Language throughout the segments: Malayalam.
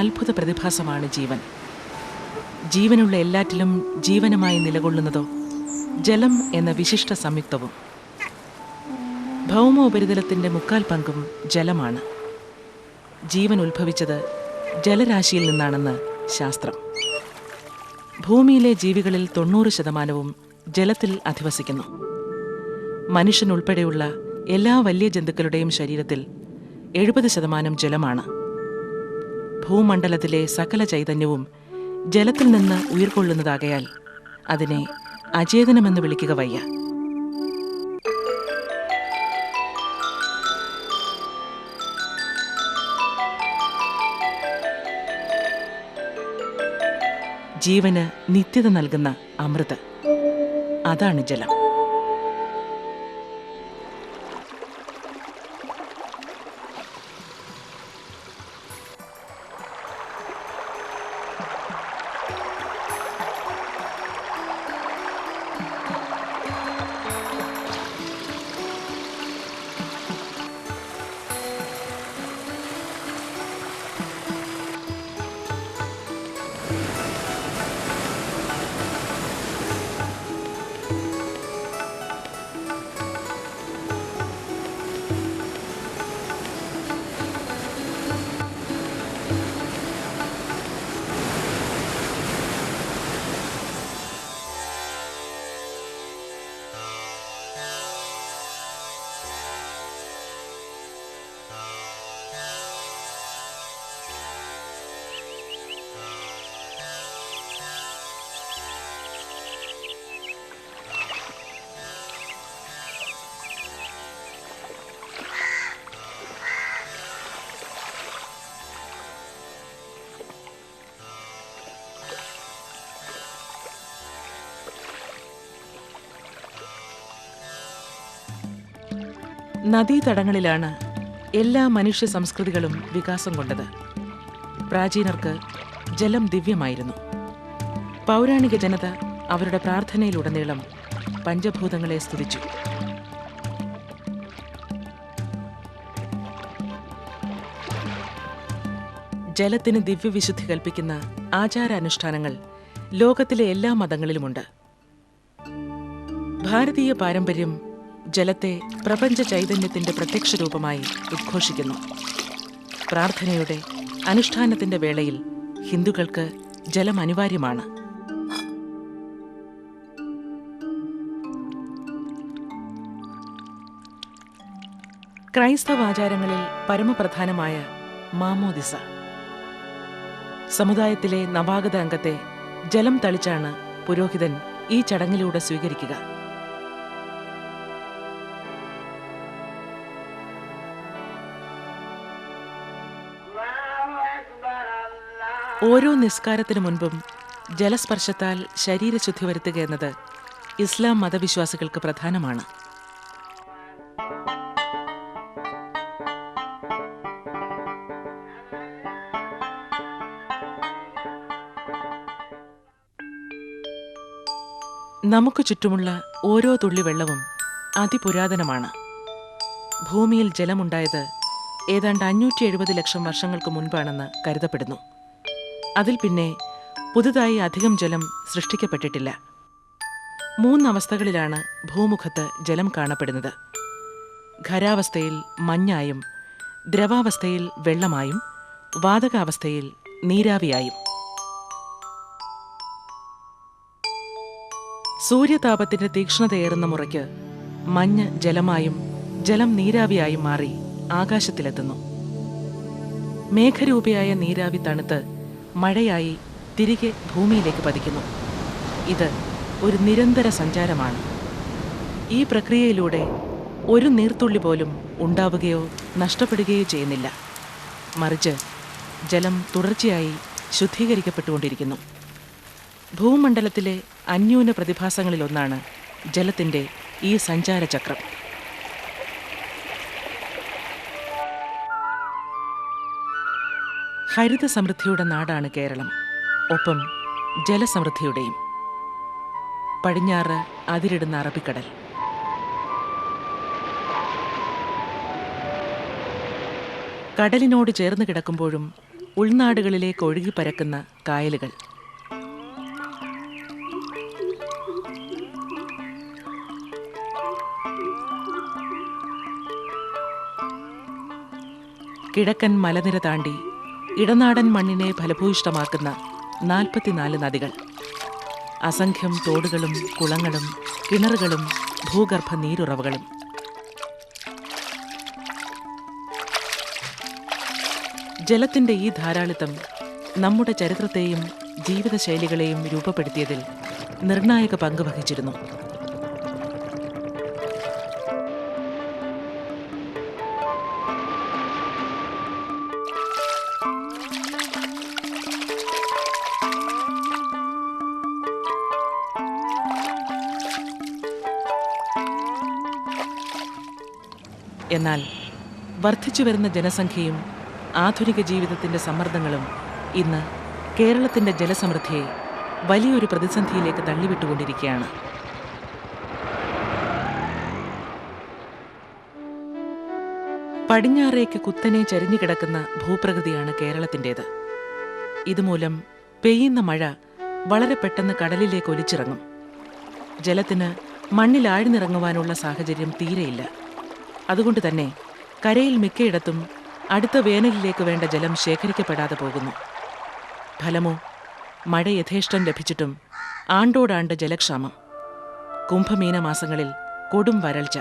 അത്ഭുത പ്രതിഭാസമാണ് ജീവൻ. ജീവനുള്ള എല്ലാറ്റിലും ജീവനമായി നിലകൊള്ളുന്നതോ ജലം എന്ന വിശിഷ്ട സംയുക്തവും. ഭൗമോപരിതലത്തിന്റെ മുക്കാൽ പങ്കും ജലമാണ്. ജീവൻ ഉത്ഭവിച്ചത് ജലരാശിയിൽ നിന്നാണെന്ന് ശാസ്ത്രം. ഭൂമിയിലെ ജീവികളിൽ തൊണ്ണൂറ് ശതമാനവും ജലത്തിൽ അധിവസിക്കുന്നു. മനുഷ്യനുൾപ്പെടെയുള്ള എല്ലാ വലിയ ജന്തുക്കളുടെയും ശരീരത്തിൽ എഴുപത് ശതമാനം ജലമാണ്. ഭൂമണ്ഡലത്തിലെ സകല ചൈതന്യവും ജലത്തിൽ നിന്ന് ഉയർക്കൊള്ളുന്നതാകയാൽ അതിനെ അചേതനമെന്ന് വിളിക്കുക വയ്യ. ജീവന് നിത്യത നൽകുന്ന അമൃത്. അതാണ് ജലം. നദീതടങ്ങളിലാണ് എല്ലാ മനുഷ്യ സംസ്കൃതികളും വികാസം കൊണ്ടത്. പ്രാചീനർക്ക് ജലം ദിവ്യമായിരുന്നു. പൗരാണിക ജനത അവരുടെ പ്രാർത്ഥനയിലുടനീളം പഞ്ചഭൂതങ്ങളെ സ്തുതിച്ചു. ജലത്തിന് ദിവ്യവിശുദ്ധി കൽപ്പിക്കുന്ന ആചാരാനുഷ്ഠാനങ്ങൾ ലോകത്തിലെ എല്ലാ മതങ്ങളിലുമുണ്ട്. ഭാരതീയ പാരമ്പര്യം ജലത്തെ പ്രപഞ്ച ചൈതന്യത്തിന്റെ പ്രത്യക്ഷ രൂപമായി ഉദ്ഘോഷിക്കുന്നു. പ്രാർത്ഥനയുടെ അനുഷ്ഠാനത്തിന്റെ വേളയിൽ ഹിന്ദുക്കൾക്ക് ജലം അനിവാര്യമാണ്. ക്രൈസ്തവ ആചാരങ്ങളിൽ പരമപ്രധാനമായ മാമോദിസ. സമുദായത്തിലെ നവാഗത അംഗത്തെ ജലം തളിച്ചാണ് പുരോഹിതൻ ഈ ചടങ്ങിലൂടെ സ്വീകരിക്കുക. ഓരോ നിസ്കാരത്തിനു മുൻപും ജലസ്പർശത്താൽ ശരീരശുദ്ധി വരുത്തുക എന്നത് ഇസ്ലാം മതവിശ്വാസികൾക്ക് പ്രധാനമാണ്. നമുക്ക് ചുറ്റുമുള്ള ഓരോ തുള്ളി വെള്ളവും അതിപുരാതനമാണ്. ഭൂമിയിൽ ജലമുണ്ടായത് ഏതാണ്ട് അഞ്ഞൂറ്റി എഴുപത് ലക്ഷം വർഷങ്ങൾക്ക് മുൻപാണെന്ന് കരുതപ്പെടുന്നു. അതിൽ പിന്നെ പുതുതായി അധികം ജലം സൃഷ്ടിക്കപ്പെട്ടിട്ടില്ല. മൂന്നവസ്ഥകളിലാണ് ഭൂമുഖത്ത് ജലം കാണപ്പെടുന്നത്. ഖരാവസ്ഥയിൽ മഞ്ഞായും ദ്രവാവസ്ഥയിൽ വെള്ളമായും വാതകാവസ്ഥയിൽ നീരാവിയായും. സൂര്യതാപത്തിന്റെ തീക്ഷ്ണതയേറുന്ന മുറയ്ക്ക് മഞ്ഞ് ജലമായും ജലം നീരാവിയായും മാറി ആകാശത്തിലെത്തുന്നു. മേഘരൂപിയായ നീരാവി തണുത്ത് മഴയായി തിരികെ ഭൂമിയിലേക്ക് പതിക്കുന്നു. ഇത് ഒരു നിരന്തര സഞ്ചാരമാണ്. ഈ പ്രക്രിയയിലൂടെ ഒരു നീർത്തുള്ളി പോലും ഉണ്ടാവുകയോ നഷ്ടപ്പെടുകയോ ചെയ്യുന്നില്ല. മറിച്ച് ജലം തുടർച്ചയായി ശുദ്ധീകരിക്കപ്പെട്ടുകൊണ്ടിരിക്കുന്നു. ഭൂമണ്ഡലത്തിലെ അന്യൂന പ്രതിഭാസങ്ങളിലൊന്നാണ് ജലത്തിന്റെ ഈ സഞ്ചാരചക്രം. ഹരിത സമൃദ്ധിയുടെ നാടാണ് കേരളം. ഒപ്പം ജലസമൃദ്ധിയുടെയും. പടിഞ്ഞാറ് അതിരിടുന്ന അറബിക്കടൽ. കടലിനോട് ചേർന്ന് കിടക്കുമ്പോഴും ഉൾനാടുകളിലേക്ക് ഒഴുകി പരക്കുന്ന കായലുകൾ. കിഴക്കൻ മലനിര താണ്ടി ഇടനാടൻ മണ്ണിനെ ഫലഭൂയിഷ്ടമാക്കുന്ന നാൽപ്പത്തിനാല് നദികൾ. അസംഖ്യം തോടുകളും കുളങ്ങളും കിണറുകളും ഭൂഗർഭ നീരുറവുകളും. ജലത്തിന്റെ ഈ ധാരാളിത്തം നമ്മുടെ ചരിത്രത്തെയും ജീവിതശൈലികളെയും രൂപപ്പെടുത്തിയതിൽ നിർണായക പങ്ക് വഹിച്ചിരുന്നു. എന്നാൽ വർദ്ധിച്ചു വരുന്ന ജനസംഖ്യയും ആധുനിക ജീവിതത്തിന്റെ സമ്മർദ്ദങ്ങളും ഇന്ന് കേരളത്തിന്റെ ജലസമൃദ്ധിയെ വലിയൊരു പ്രതിസന്ധിയിലേക്ക് തള്ളിവിട്ടുകൊണ്ടിരിക്കുകയാണ്. പടിഞ്ഞാറേക്ക് കുത്തനെ ചരിഞ്ഞു കിടക്കുന്ന ഭൂപ്രകൃതിയാണ് കേരളത്തിന്റേത് ഇതുമൂലം പെയ്യുന്ന മഴ വളരെ പെട്ടെന്ന് കടലിലേക്ക് ഒലിച്ചിറങ്ങും. ജലത്തിന് മണ്ണിലാഴ്ന്നിറങ്ങുവാനുള്ള സാഹചര്യം തീരെയില്ല. അതുകൊണ്ട് തന്നെ കരയിൽ മിക്കയിടത്തും അടുത്ത വേനലിലേക്ക് വേണ്ട ജലം ശേഖരിക്കപ്പെടാതെ പോകുന്നു. ഫലമോ മഴ യഥേഷ്ടം ലഭിച്ചിട്ടും ആണ്ടോടാണ്ട് ജലക്ഷാമം. കുംഭമീന മാസങ്ങളിൽ കൊടും വരൾച്ച.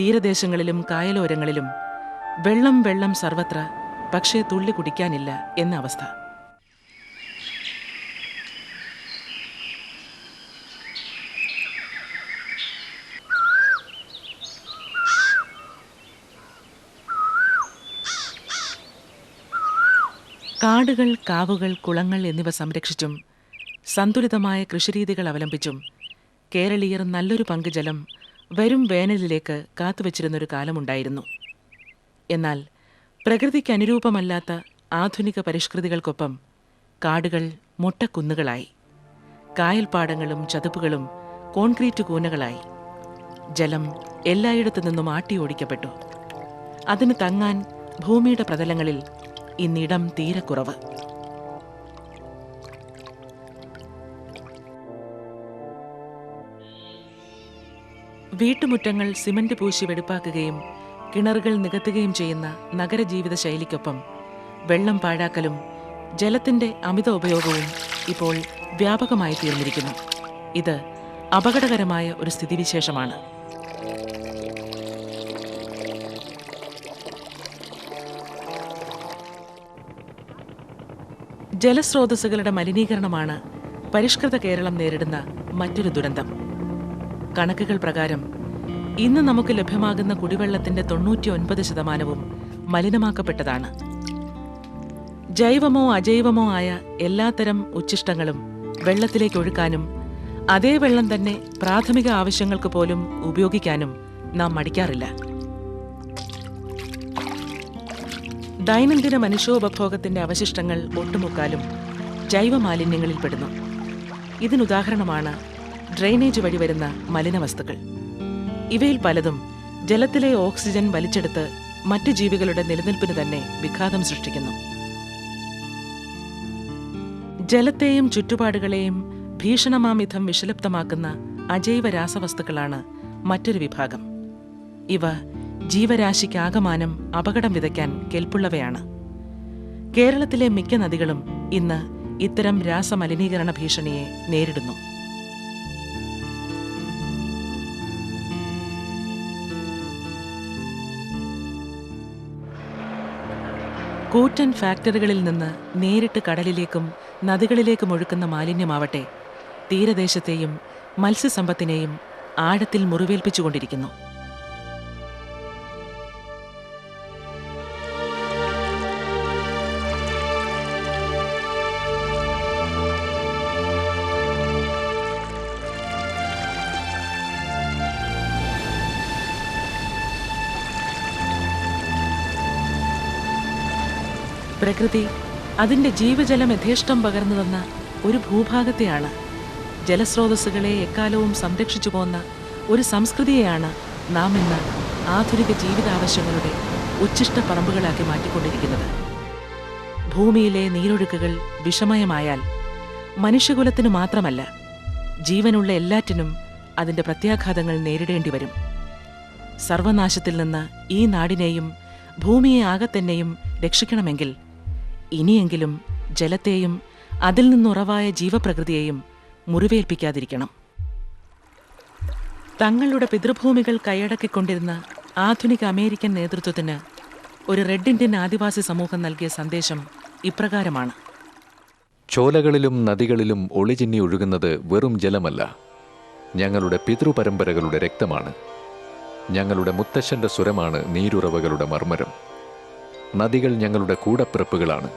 തീരദേശങ്ങളിലും കായലോരങ്ങളിലും വെള്ളം വെള്ളം സർവത്ര പക്ഷേ തുള്ളി കുടിക്കാനില്ല എന്ന അവസ്ഥ. കാടുകൾ കാവുകൾ കുളങ്ങൾ എന്നിവ സംരക്ഷിച്ചും സന്തുലിതമായ കൃഷിരീതികൾ അവലംബിച്ചും കേരളീയർ നല്ലൊരു പങ്ക് ജലം വരും വേനലിലേക്ക് കാത്തുവച്ചിരുന്നൊരു കാലമുണ്ടായിരുന്നു. എന്നാൽ പ്രകൃതിക്ക് അനുരൂപമല്ലാത്ത ആധുനിക പരിഷ്കൃതികൾക്കൊപ്പം കാടുകൾ മുട്ടക്കുന്നുകളായി. കായൽപ്പാടങ്ങളും ചതുപ്പുകളും കോൺക്രീറ്റ് കൂനകളായി. ജലം എല്ലായിടത്തു നിന്നും ആട്ടിയോടിക്കപ്പെട്ടു അതിന് തങ്ങാൻ ഭൂമിയുടെ പ്രതലങ്ങളിൽ ഇന്നിടം തീരെ കുറവ് വീട്ടുമുറ്റങ്ങൾ സിമന്റ് പൂശി വെടുപ്പാക്കുകയും കിണറുകൾ നികത്തുകയും ചെയ്യുന്ന നഗരജീവിത ശൈലിക്കൊപ്പം വെള്ളം പാഴാക്കലും ജലത്തിന്റെ അമിത ഉപയോഗവും ഇപ്പോൾ വ്യാപകമായി തീർന്നിരിക്കുന്നു. ഇത് അപകടകരമായ ഒരു സ്ഥിതിവിശേഷമാണ്. ജലസ്രോതസ്സുകളുടെ മലിനീകരണമാണ് പരിഷ്കൃത കേരളം നേരിടുന്ന മറ്റൊരു ദുരന്തം. കണക്കുകൾ പ്രകാരം ഇന്ന് നമുക്ക് ലഭ്യമാകുന്ന കുടിവെള്ളത്തിന്റെ തൊണ്ണൂറ്റി ഒൻപത് ശതമാനവും മലിനമാക്കപ്പെട്ടതാണ്. ജൈവമോ അജൈവമോ ആയ എല്ലാത്തരം ഉച്ഛിഷ്ടങ്ങളും വെള്ളത്തിലേക്ക് ഒഴുക്കാനും അതേ വെള്ളം തന്നെ പ്രാഥമിക ആവശ്യങ്ങൾക്ക് പോലും ഉപയോഗിക്കാനും നാം മടിക്കാറില്ല. ദൈനംദിന മനുഷ്യോപഭോഗത്തിന്റെ അവശിഷ്ടങ്ങൾ ഒട്ടുമുക്കാലും ജൈവ മാലിന്യങ്ങളിൽപ്പെടുന്നു ഇതിനുദാഹരണമാണ് ഡ്രെയിനേജ് വഴി വരുന്ന മലിനവസ്തുക്കൾ ഇവയിൽ പലതും ജലത്തിലെ ഓക്സിജൻ വലിച്ചെടുത്ത് മറ്റ് ജീവികളുടെ നിലനിൽപ്പിന് തന്നെ വിഘാതം സൃഷ്ടിക്കുന്നു. ജലത്തെയും ചുറ്റുപാടുകളെയും ഭീഷണമാമിധം വിഷലിപ്തമാക്കുന്ന അജൈവ രാസവസ്തുക്കളാണ് മറ്റൊരു വിഭാഗം. ഇവ ജീവരാശിക്കാകമാനം അപകടം വിതയ്ക്കാൻ കെൽപ്പുള്ളവയാണ്. കേരളത്തിലെ മിക്ക നദികളും ഇന്ന് ഇത്തരം രാസമലിനീകരണ ഭീഷണിയെ നേരിടുന്നു. കൂറ്റൻ ഫാക്ടറികളിൽ നിന്ന് നേരിട്ട് കടലിലേക്കും നദികളിലേക്കും ഒഴുക്കുന്ന മാലിന്യമാവട്ടെ തീരദേശത്തെയും മത്സ്യസമ്പത്തിനെയും ആഴത്തിൽ മുറിവേൽപ്പിച്ചുകൊണ്ടിരിക്കുന്നു. പ്രകൃതി അതിന്റെ ജീവജലം യഥേഷ്ടം പകർന്നു തന്ന ഒരു ഭൂഭാഗത്തെയാണ്. ജലസ്രോതസ്സുകളെ എക്കാലവും സംരക്ഷിച്ചു പോന്ന ഒരു സംസ്കൃതിയെയാണ് നാം ഇന്ന് ആധുനിക ജീവിതാവശ്യങ്ങളുടെ ഉച്ഛിഷ്ട പറമ്പുകളാക്കി മാറ്റിക്കൊണ്ടിരിക്കുന്നത്. ഭൂമിയിലെ നീരൊഴുക്കുകൾ വിഷമയമായാൽ മനുഷ്യകുലത്തിന് മാത്രമല്ല ജീവനുള്ള എല്ലാറ്റിനും അതിന്റെ പ്രത്യാഘാതങ്ങൾ നേരിടേണ്ടി വരും. സർവനാശത്തിൽ നിന്ന് ഈ നാടിനെയും ഭൂമിയെ ആകെ തന്നെയും രക്ഷിക്കണമെങ്കിൽ ഇനിയെങ്കിലും ജലത്തെയും അതിൽ നിന്നുറവായ ജീവപ്രകൃതിയെയും മുറിവേൽപ്പിക്കാതിരിക്കണം. തങ്ങളുടെ പിതൃഭൂമികൾ കൈയടക്കിക്കൊണ്ടിരുന്ന ആധുനിക അമേരിക്കൻ നേതൃത്വത്തിന് ഒരു റെഡ് ഇന്ത്യൻ ആദിവാസി സമൂഹം നൽകിയ സന്ദേശം ഇപ്രകാരമാണ്. ചോലകളിലും നദികളിലും ഒളിചിന്നി ഒഴുകുന്നത് വെറും ജലമല്ല. ഞങ്ങളുടെ പിതൃപരമ്പരകളുടെ രക്തമാണ്. ഞങ്ങളുടെ മുത്തശ്ശന്റെ സ്വരമാണ് നീരുറവകളുടെ മർമ്മരം. നദികൾ ഞങ്ങളുടെ കൂടപ്പിറപ്പുകളാണ്.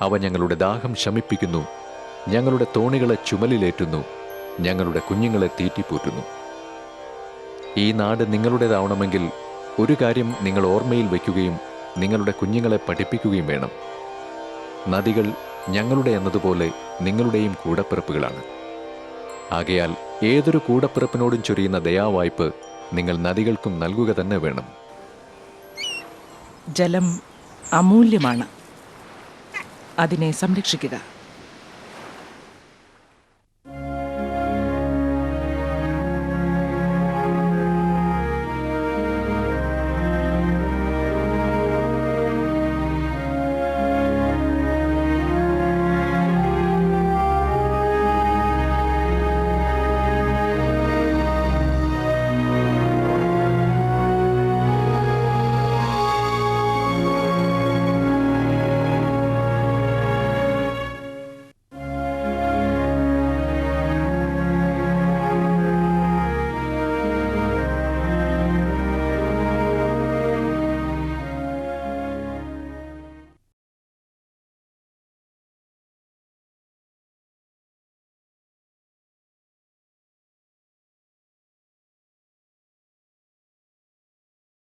അവ ഞങ്ങളുടെ ദാഹം ശമിപ്പിക്കുന്നു. ഞങ്ങളുടെ തോണികളെ ചുമലിലേറ്റുന്നു. ഞങ്ങളുടെ കുഞ്ഞുങ്ങളെ തീറ്റിപ്പൂറ്റുന്നു. ഈ നാട് നിങ്ങളുടേതാവണമെങ്കിൽ ഒരു കാര്യം നിങ്ങൾ ഓർമ്മയിൽ വയ്ക്കുകയും നിങ്ങളുടെ കുഞ്ഞുങ്ങളെ പഠിപ്പിക്കുകയും വേണം. നദികൾ ഞങ്ങളുടെ എന്നതുപോലെ നിങ്ങളുടെയും കൂടപ്പിറപ്പുകളാണ്. ആകയാൽ ഏതൊരു കൂടപ്പിറപ്പിനോടും ചൊരിയുന്ന ദയാവായ്പ് നിങ്ങൾ നദികൾക്കും നൽകുക തന്നെ വേണം. ജലം അമൂല്യമാണ്. അതിനെ സംരക്ഷിക്കുക.